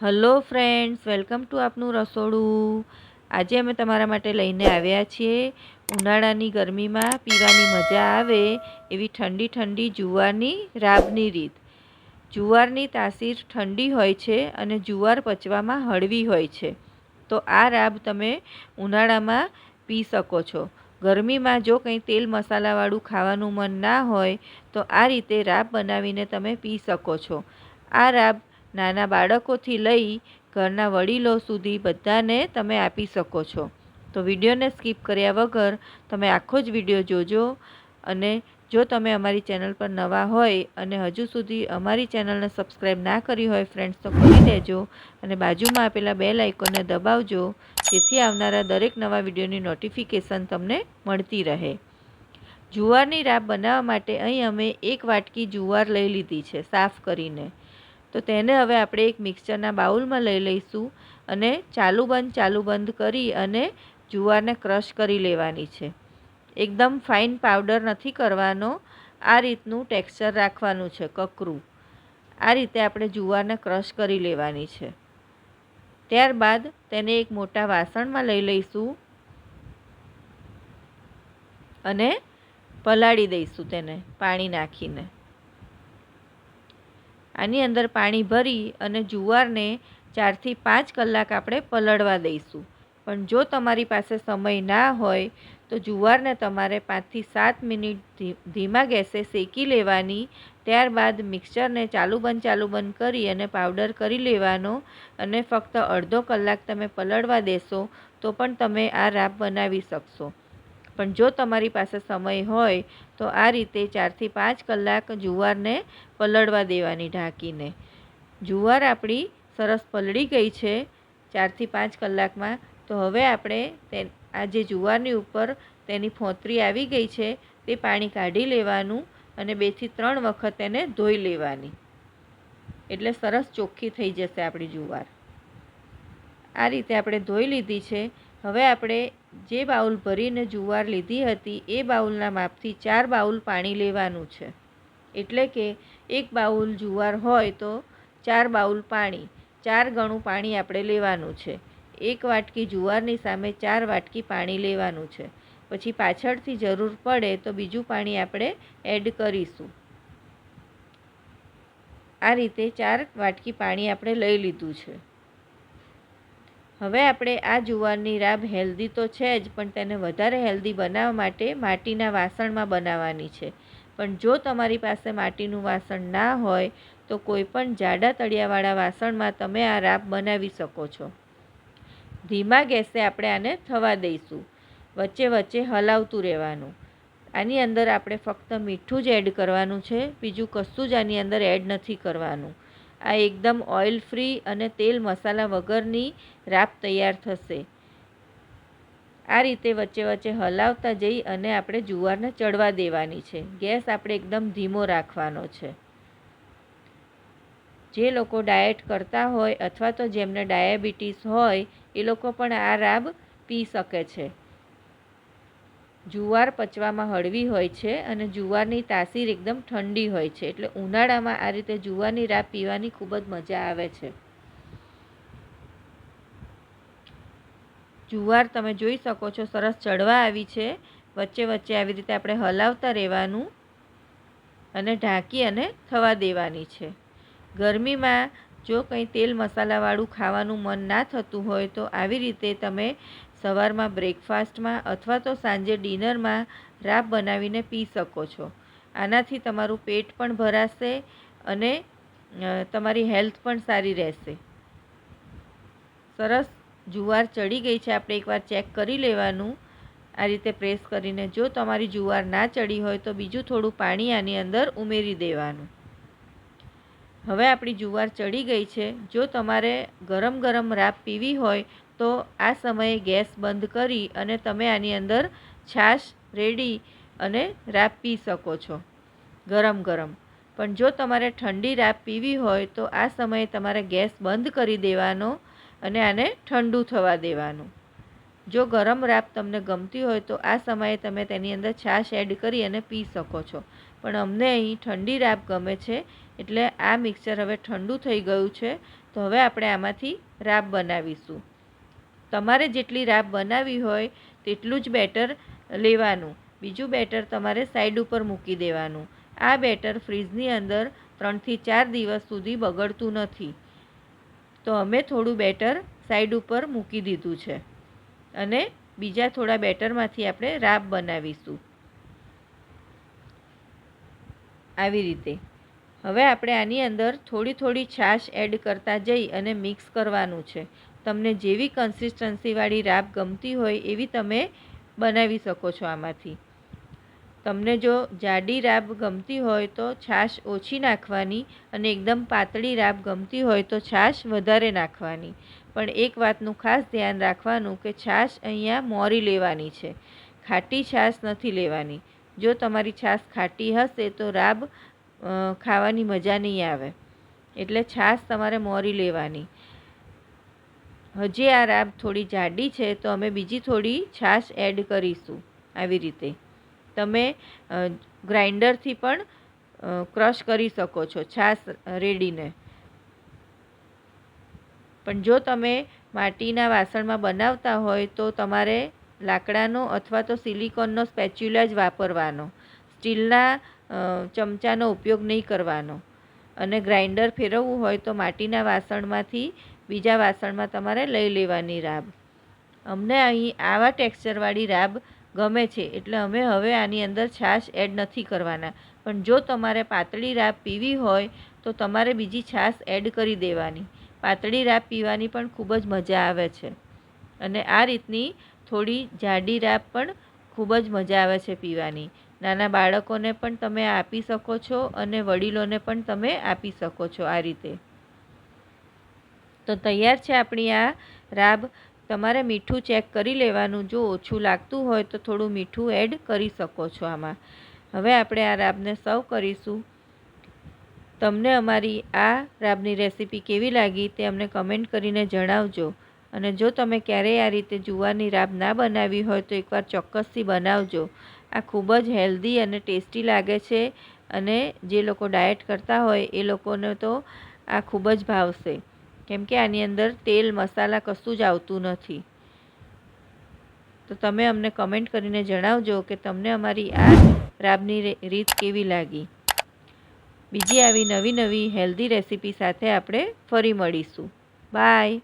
Hello friends, welcome to આપનું રસોડું. આજે અમે તમારા માટે લઈને આવ્યા છીએ ઉનાળાની ગરમીમાં પીવાની મજા આવે એવી ઠંડી ઠંડી જુવારની રાબની રીત. જુવારની તાસીર ઠંડી હોય છે અને જુવાર પચવામાં હળવી હોય છે. તો આ રાબ તમે ઉનાળામાં પી શકો છો. ગરમીમાં જો કંઈ તેલ મસાલાવાળું ખાવાનું મન ના હોય, તો આ રીતે રાબ બનાવીને તમે પી શકો છો. આ રાબ નાના બાળકોથી લઈ ઘરના વડીલો સુધી બધાને તમે આપી શકો છો. તો વિડીયોને સ્કીપ કર્યા વગર તમે આખો જ વીડિયો જોજો અને જો તમે અમારી ચેનલ પર નવા હોય અને હજુ સુધી અમારી ચેનલને સબસ્ક્રાઈબ ના કરી હોય ફ્રેન્ડ્સ, તો કરી દેજો અને બાજુમાં આપેલા બે લાઇકોને દબાવજો, જેથી આવનારા દરેક નવા વિડીયોની નોટિફિકેશન તમને મળતી રહે. જુવારની રાબ બનાવવા માટે અહીં અમે એક વાટકી જુવાર લઈ લીધી છે, સાફ કરીને. તો તેને હવે આપણે એક મિક્સરના બાઉલમાં લઈ લઈશું અને ચાલુ બંધ ચાલુ બંધ કરી અને જુવારને ક્રશ કરી લેવાની છે. એકદમ ફાઇન પાવડર નથી કરવાનો. આ રીતનું ટેક્સચર રાખવાનું છે, કકરું. આ રીતે આપણે જુવારને ક્રશ કરી લેવાની છે. ત્યારબાદ તેને એક મોટા વાસણમાં લઈ લઈશું અને પલાળી દઈશું તેને, પાણી નાખીને. આની અંદર પાણી ભરી અને જુવારને ચારથી પાંચ કલાક આપણે પલળવા દઈશું. પણ જો તમારી પાસે સમય ના હોય, તો જુવારને તમારે પાંચથી સાત મિનિટ ધીમા ગેસે શેકી લેવાની, ત્યારબાદ મિક્સરને ચાલુ બંધ ચાલુ બંધ કરી અને પાવડર કરી લેવાનો અને ફક્ત અડધો કલાક તમે પલળવા દેશો, તો પણ તમે આ રાબ બનાવી શકશો. પણ જો તમારી પાસે સમય હોય, તો આ રીતે ચારથી પાંચ કલાક જુવારને પલળવા દેવાની ઢાંકીને. જુવાર આપણી સરસ પલળી ગઈ છે ચારથી પાંચ કલાકમાં. તો હવે આપણે તે આ જે જુવારની ઉપર તેની ફોતરી આવી ગઈ છે, તે પાણી કાઢી લેવાનું અને બેથી ત્રણ વખત તેને ધોઈ લેવાની. એટલે સરસ ચોખ્ખી થઈ જશે આપણી જુવાર. આ રીતે આપણે ધોઈ લીધી છે. હવે આપણે જે બાઉલ ભરીને જુવાર લીધી હતી, એ બાઉલના માપથી ચાર બાઉલ પાણી લેવાનું છે. એટલે કે એક બાઉલ જુવાર હોય તો ચાર બાઉલ પાણી, ચાર ગણું પાણી આપણે લેવાનું છે. એક વાટકી જુવારની સામે ચાર વાટકી પાણી લેવાનું છે. પછી પાછળથી જરૂર પડે તો બીજું પાણી આપણે એડ કરીશું. આ રીતે ચાર વાટકી પાણી આપણે લઈ લીધું છે. હવે આપણે આ જુવારની રાબ હેલ્ધી તો છે જ, પણ તેને વધારે હેલ્ધી બનાવવા માટે માટીના વાસણમાં બનાવવાની છે. પણ જો તમારી પાસે માટીનું વાસણ ના હોય, તો કોઈ પણ જાડા તળિયાવાળા વાસણમાં તમે આ રાબ બનાવી શકો છો. ધીમા ગેસે આપણે આને થવા દઈશું. વચ્ચે વચ્ચે હલાવતું રહેવાનું. આની અંદર આપણે ફક્ત મીઠું જ એડ કરવાનું છે, બીજું કશું જ આની અંદર એડ નથી કરવાનું. આ એકદમ ઓઇલ ફ્રી અને તેલ મસાલા વગરની રાબ તૈયાર થશે. આ રીતે વચ્ચે વચ્ચે હલાવતા જઈ અને આપણે જુવારને ચડવા દેવાની છે. ગેસ આપણે એકદમ ધીમો રાખવાનો છે. જે લોકો ડાયટ કરતા હોય અથવા તો જેમને ડાયાબિટીસ હોય, એ લોકો પણ આ રાબ પી શકે છે. જુવાર પચવામાં હળવી હોય છે અને જુવારની તાસીર એકદમ ઠંડી હોય છે. એટલે ઉનાળામાં આ રીતે જુવારની રાબ પીવાની ખૂબ જ મજા આવે છે. જુવાર તમે જોઈ શકો છો, સરસ ચડવા આવી છે. વચ્ચે વચ્ચે આવી રીતે આપણે હલાવતા રહેવાનું અને ઢાંકી અને થવા દેવાની છે. ગરમીમાં જો કંઈ તેલ મસાલાવાળું ખાવાનું મન ના થતું હોય તો આવી રીતે તમે સવારમાં બ્રેકફાસ્ટમાં અથવા તો સાંજે ડિનરમાં રાબ બનાવીને પી શકો છો. આનાથી તમારું પેટ પણ ભરાશે અને તમારી હેલ્થ પણ સારી રહેશે. સરસ જુવાર ચડી ગઈ છે. આપણે એકવાર ચેક કરી લેવાનું. આ રીતે પ્રેસ કરીને જો તમારી જુવાર ના ચડી હોય તો બીજું થોડું પાણી આની અંદર ઉમેરી દેવાનું. હવે આપણી જુવાર ચડી ગઈ છે. જો તમારે ગરમ ગરમ રાબ પીવી હોય તો આ સમયે ગેસ બંધ કરી અને તમે આની અંદર છાશ રેડી અને રાબ પી શકો છો. ગરમ ગરમ. પણ જો તમારે ઠંડી રાબ પીવી હોય તો આ સમયે તમારે ગેસ બંધ કરી દેવાનો અને આને ઠંડુ થવા દેવાનું. જો ગરમ રાબ તમને ગમતી હોય તો આ સમયે તમે તેની અંદર છાશ એડ કરી અને પી શકો છો. પણ અમને અહીં ઠંડી રાબ ગમે છે એટલે આ મિક્સર હવે ઠંડુ થઈ ગયું છે. તો હવે આપણે આમાંથી રાબ બનાવીશું. તમારે જેટલી રાબ બનાવી હોય તેટલું જ બેટર લેવાનું. બીજું બેટર તમારે સાઈડ ઉપર મૂકી દેવાનું. આ બેટર ફ્રીજની અંદર ત્રણથી ચાર દિવસ સુધી બગડતું નથી. તો અમે થોડું બેટર સાઈડ ઉપર મૂકી દીધું છે. અને બીજા થોડા બેટરમાંથી આપણે રાબ બનાવીશું. આવી રીતે. હવે આપણે આની અંદર થોડી થોડી છાશ એડ કરતા જઈ અને મિક્સ કરવાનું છે. તમને જેવી કન્સિસ્ટન્સીવાળી રાબ ગમતી હોય એવી તમે બનાવી શકો છો આમાંથી. તમને જો જાડી રાબ ગમતી હોય તો છાશ ઓછી નાખવાની અને એકદમ પાતળી રાબ ગમતી હોય તો છાશ વધારે નાખવાની. પણ એક વાતનું ખાસ ધ્યાન રાખવાનું કે છાશ અહીંયા મોરી લેવાની છે. ખાટી છાશ નથી લેવાની. જો તમારી છાશ ખાટી હશે તો રાબ ખાવાની મજા નહીં આવે. એટલે છાશ તમારે મોરી લેવાની. હજી આ રાબ થોડી જાડી છે, તો અમે બીજી થોડી છાશ એડ કરીશું આવી રીતે. તમે ગ્રાઇન્ડરથી પણ ક્રશ કરી શકો છો છાશ રેડીને. પણ જો તમે માટીના વાસણમાં બનાવતા હોય તો તમારે લાકડાનો અથવા તો સિલિકોનનો સ્પેચ્યુલા જ વાપરવાનો. સ્ટીલના ચમચાનો ઉપયોગ નહીં કરવાનો. અને ગ્રાઇન્ડર ફેરવવું હોય તો માટીના વાસણમાંથી બીજા વાસણમાં તમારે લઈ લેવાની રાબ. અમને અહીં આવા ટેક્સચરવાળી રાબ ગમે છે, એટલે અમે હવે આની અંદર છાશ એડ નથી કરવાના. પણ જો તમારે પાતળી રાબ પીવી હોય, તો તમારે બીજી છાશ એડ કરી દેવાની. પાતળી રાબ પીવાની પણ ખૂબ જ મજા આવે છે. અને આ રીતની થોડી જાડી રાબ પણ ખૂબ જ મજા આવે છે પીવાની. નાના બાળકોને પણ તમે આપી શકો છો અને વડીલોને પણ તમે આપી શકો છો આ રીતે. તો તૈયાર છે આપણી આ રાબ. તમારે મીઠું ચેક કરી લેવાનું. જો ઓછું લાગતું હોય તો થોડું મીઠું એડ કરી શકો છો આમાં. હવે આપણે આ રાબને સર્વ કરીશું. તમને અમારી આ રાબની રેસીપી કેવી લાગી તે અમને કમેન્ટ કરીને જણાવજો. અને જો તમે ક્યારેય આ રીતે જુવારની રાબ ના બનાવી હોય તો એકવાર ચોક્કસથી બનાવજો. આ ખૂબ જ હેલ્ધી અને ટેસ્ટી લાગે છે અને જે લોકો ડાયટ કરતા હોય એ લોકોને તો આ ખૂબ જ ભાવશે. કેમ કે આની અંદર તેલ, મસાલા કશું જ આવતું નથી. તો તમે અમને કમેન્ટ કરીને જણાવજો કે તમને અમારી આ રાબની રીત કેવી લાગી. બીજી આવી નવી નવી હેલ્ધી રેસીપી સાથે આપણે ફરી મળીશું. બાય